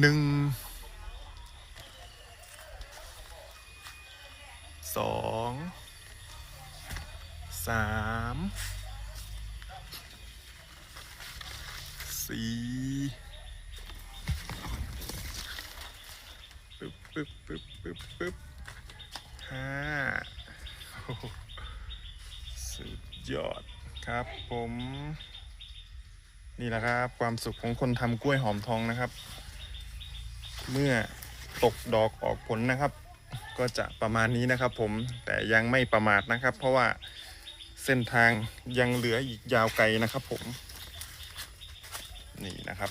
หนึ่งสองสามสี่ปึ๊บปึ๊บปึ๊บปึ๊บปึ๊บห้าสุดยอดครับผม นี่แหละครับ ความสุขของคนทำกล้วยหอมทองนะครับ เมื่อตกดอกออกผลนะครับ ก็จะประมาณนี้นะครับผมแต่ยังไม่ประมาทนะครับ เพราะว่าเส้นทางยังเหลืออีกยาวไกลนะครับผม นี่นะครับ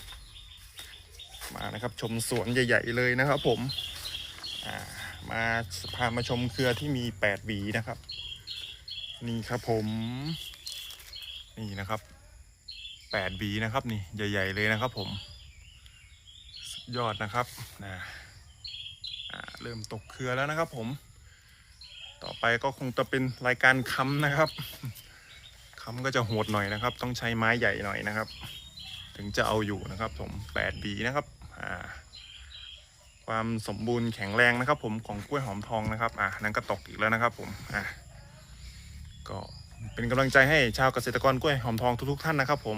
มานะครับชมสวนใหญ่ ๆ เลยนะครับผมมาพามาชมเครือที่มี8หวีนะครับ นี่ครับผม นี่นะครับ8หวีนะครับนี่ใหญ่ ๆ เลยนะครับผม ยอดนะครับนะเริ่มตกเครือแล้วนะครับผม ต่อไปก็คงจะเป็นรายการค้ำนะครับค้ำก็จะโหดหน่อยนะครับ ต้องใช้ไม้ใหญ่หน่อยนะครับ ถึงจะเอาอยู่นะครับผม8บีนะครับความสมบูรณ์แข็งแรงนะครับ ผมของกล้วยหอมทองนะครับอ่านั่นก็ตกอีกแล้วนะครับ ผมอ่าก็เป็นกำลังใจให้ชาวเกษตรกรกล้วยหอมทองทุกๆท่านนะครับ ผม